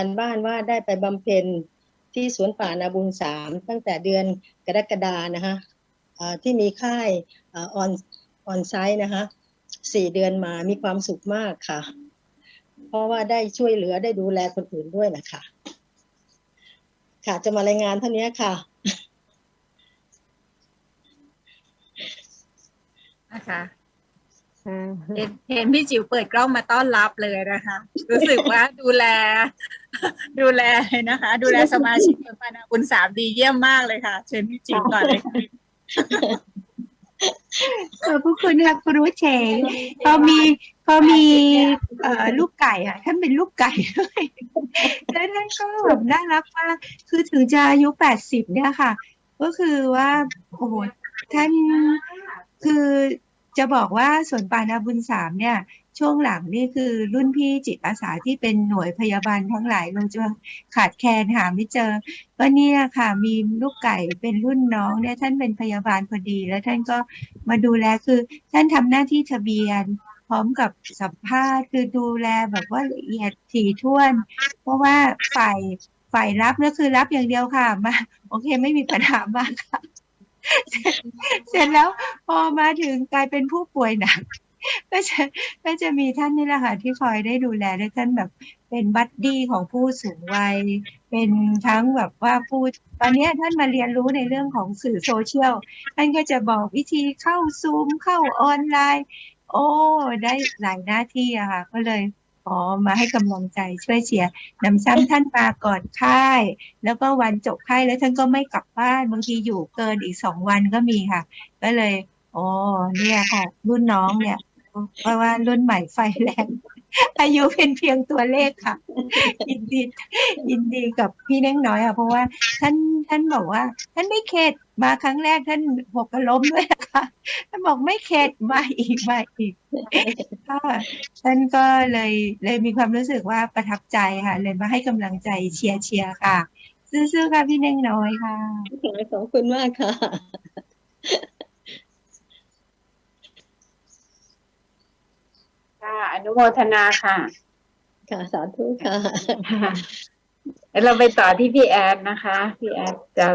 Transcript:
การบ้านว่าได้ไปบำเพ็ญที่สวนป่านาบุญสามตั้งแต่เดือนกรกฎานะคะที่มีค่ายออนออนไซต์นะคะสี่เดือนมามีความสุขมากค่ะ เพราะว่าได้ช่วยเหลือได้ดูแลคนอื่นด้วยนะคะค่ะจะมารายงานเท่านี้ค่ะนะคะเห็นพี่จิ๋วเปิดกล้องมาต้อนรับเลยนะคะ รู้สึกว่าดูแล ดูแลนะคะ ดูแลสมาชิกปานาบุญสามดีเยี่ยมมากเลยค่ะ เชิญพี่จิ๋วก่อนเลยค่ะขอบพระคุณค่ะคุณรู้เชงพอมีพอมีเอ่อลูกไก่อะท่านเป็นลูกไก่ด้วยแล้วท่านก็แบบน่ารักมากคือถึงจะอายุแปดสิบเนี่ยค่ะ ก็คือว่าโอ้โหท่านคือจะบอกว่าสวนปานาบุญสามเนี่ย ช่วงหลังนี่คือรุ่นพี่จิตอาสาที่เป็นหน่วยพยาบาลทั้งหลายเราจะขาดแคลนหาไม่เจอก็เนี่ยค่ะมีลูกไก่เป็นรุ่นน้องเนี่ยท่านเป็นพยาบาลพอดี แล้วท่านก็มาดูแลคือท่านทำหน้าที่ทะเบียน พร้อมกับสัมภาษณ์คือดูแลแบบว่าละเอียดถี่ถ้วน เพราะว่าฝ่ายฝ่ายรับก็คือรับอย่างเดียวค่ะมาโอเคไม่มีปัญหามากค่ะเสร็จแล้วพอมาถึงกลายเป็นผู้ป่วยหนัก ก็จะก็จะมีท่านนี่แหละค่ะที่คอยได้ดูแลและท่านแบบเป็นบัดดี้ของผู้สูงวัย เป็นทั้งแบบว่าผู้ตอนนี้ท่านมาเรียนรู้ในเรื่องของสื่อโซเชียลท่านก็จะบอกวิธีเข้าซูมเข้าออนไลน์ โอ้ได้หลายหน้าที่อะค่ะ ก็เลยอ๋อมาให้กำลังใจช่วยเชียร์นำซ้ำท่านมาก่อนค่าย แล้วก็วันจบค่ายแล้วท่านก็ไม่กลับบ้านบางทีอยู่เกินอีกสองวันก็มีค่ะ ก็เลยอ๋อเนี่ยค่ะ รุ่นน้องเนี่ย เพราะว่ารุ่นใหม่ไฟแรง อายุเป็นเพียงตัวเลขค่ะ ยินดียินดีกับพี่เน่งน้อยค่ะ เพราะว่าท่านท่านบอกว่า ท่านไม่เข็ดมาครั้งแรกท่านหกกระล้มด้วยนะคะท่านบอกไม่เข็ดมาอีกมาอีกค่ะท่านก็เลยเลยมีความรู้สึกว่าประทับใจค่ะ เลยมาให้กำลังใจเชียร์เชียร์ค่ะ ซื่อๆค่ะพี่เน่งน้อยค่ะขอบคุณมากค่ะ ค่ะ อ นุโมทนาค่ะ ค่ะสาธุค่ะ แล้วเราไปต่อที่พี่แอดนะคะ พี่แอดจะ